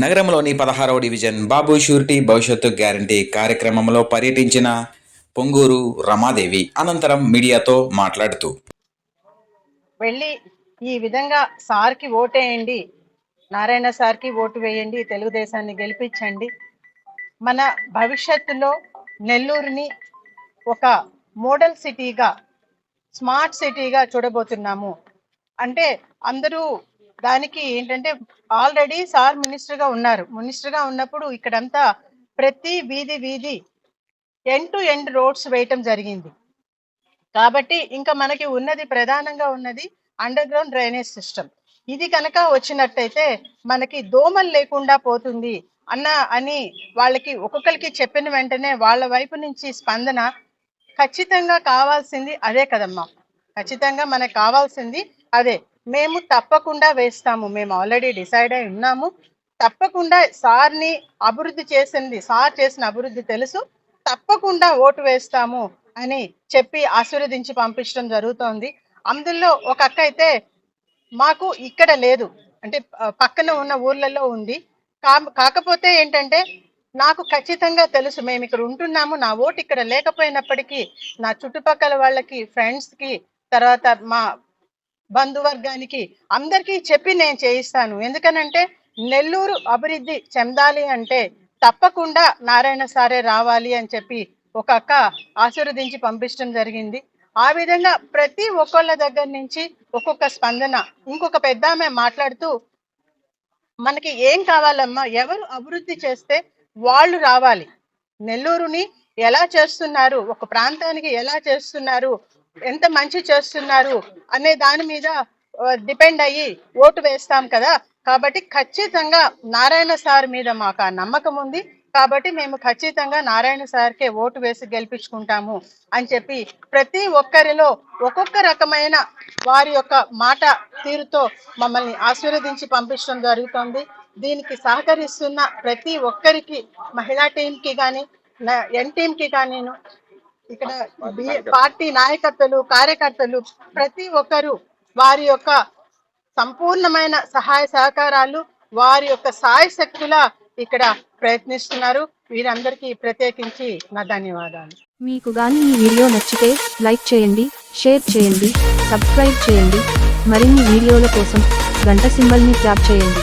నగరంలోని పదహారవ division Babu surety భవిష్యత్తు గ్యారంటీ కార్యక్రమంలో పర్యటించిన పొంగూరు రమాదేవి అనంతరం మీడియాతో మాట్లాడుతూ వెళ్ళి ఈ విధంగా సార్కి ఓటేయండి నారాయణ సార్కి ఓటు వేయండి తెలుగుదేశాన్ని గెలిపించండి. మన భవిష్యత్తులో నెల్లూరుని ఒక మోడల్ సిటీగా స్మార్ట్ సిటీగా చూడబోతున్నాము. అంటే అందరూ దానికి ఏంటంటే ఆల్రెడీ సార్ మినిస్టర్గా ఉన్నారు. మినిస్టర్గా ఉన్నప్పుడు ఇక్కడంతా ప్రతి వీధి వీధి ఎండ్ టు ఎండ్ రోడ్స్ వేయటం జరిగింది. కాబట్టి ఇంకా మనకి ఉన్నది ప్రధానంగా ఉన్నది అండర్ గ్రౌండ్ డ్రైనేజ్ సిస్టమ్ ఇది కనుక వచ్చినట్టయితే మనకి దోమలు లేకుండా పోతుంది అన్న అని వాళ్ళకి ఒక్కొక్కరికి చెప్పిన వెంటనే వాళ్ళ వైపు నుంచి స్పందన ఖచ్చితంగా కావాల్సింది అదే కదమ్మా. ఖచ్చితంగా మనకు కావాల్సింది అదే. మేము తప్పకుండా వేస్తాము. మేము ఆల్రెడీ డిసైడ్ అయి ఉన్నాము. తప్పకుండా సార్ని అభివృద్ధి చేసింది సార్ చేసిన అభివృద్ధి తెలుసు. తప్పకుండా ఓటు వేస్తాము అని చెప్పి ఆశీర్వదించి పంపించడం జరుగుతోంది. అందులో ఒక అక్క అయితే మాకు ఇక్కడ లేదు. అంటే పక్కన ఉన్న ఊర్లలో ఉంది. కా- కాకపోతే ఏంటంటే నాకు ఖచ్చితంగా తెలుసు. మేము ఇక్కడ ఉంటున్నాము. నా ఓటు ఇక్కడ లేకపోయినప్పటికీ నా చుట్టుపక్కల వాళ్ళకి ఫ్రెండ్స్కి తర్వాత మా బంధువర్గానికి అందరికీ చెప్పి నేను చేయిస్తాను. ఎందుకనంటే నెల్లూరు అభివృద్ధి చెందాలి అంటే తప్పకుండా నారాయణ సారే రావాలి అని చెప్పి ఒక అక్క ఆశీర్వదించి పంపించడం జరిగింది. ఆ విధంగా ప్రతి ఒక్కళ్ళ దగ్గర నుంచి ఒక్కొక్క స్పందన ఇంకొక పెద్ద ఆమె మాట్లాడుతూ మనకి ఏం కావాలమ్మా? ఎవరు అభివృద్ధి చేస్తే వాళ్ళు రావాలి. నెల్లూరుని ఎలా చేస్తున్నారు? ఒక ప్రాంతానికి ఎలా చేస్తున్నారు? ఎంత మంచి చేస్తున్నారు అనే దాని మీద డిపెండ్ అయ్యి ఓటు వేస్తాం కదా. కాబట్టి ఖచ్చితంగా నారాయణ సార్ మీద మాకు ఆ నమ్మకం ఉంది. కాబట్టి మేము ఖచ్చితంగా నారాయణ సార్కే ఓటు వేసి గెలిపించుకుంటాము అని చెప్పి ప్రతి ఒక్కరిలో ఒక్కొక్క రకమైన వారి యొక్క మాట తీరుతో మమ్మల్ని ఆశీర్వదించి పంపించడం జరుగుతుంది. దీనికి సహకరిస్తున్న ప్రతి ఒక్కరికి మహిళా టీంకి కానీ ఎన్ టీంకి కానీ ఇక్కడ పార్టీ నాయకత్వలు కార్యకర్తలు ప్రతి ఒక్కరు వారి యొక్క సంపూర్ణమైన సహాయ సహకారాలు వారి యొక్క సాయ శక్తుల ఇక్కడ ప్రయత్నిస్తున్నారు. వీరందరికీ ప్రత్యేకించి నా ధన్యవాదాలు. మీకు గాని ఈ వీడియో నచ్చితే లైక్ చేయండి షేర్ చేయండి సబ్స్క్రైబ్ చేయండి. మరిన్ని వీడియోల కోసం గంట సింబల్ని ట్యాప్ చేయండి.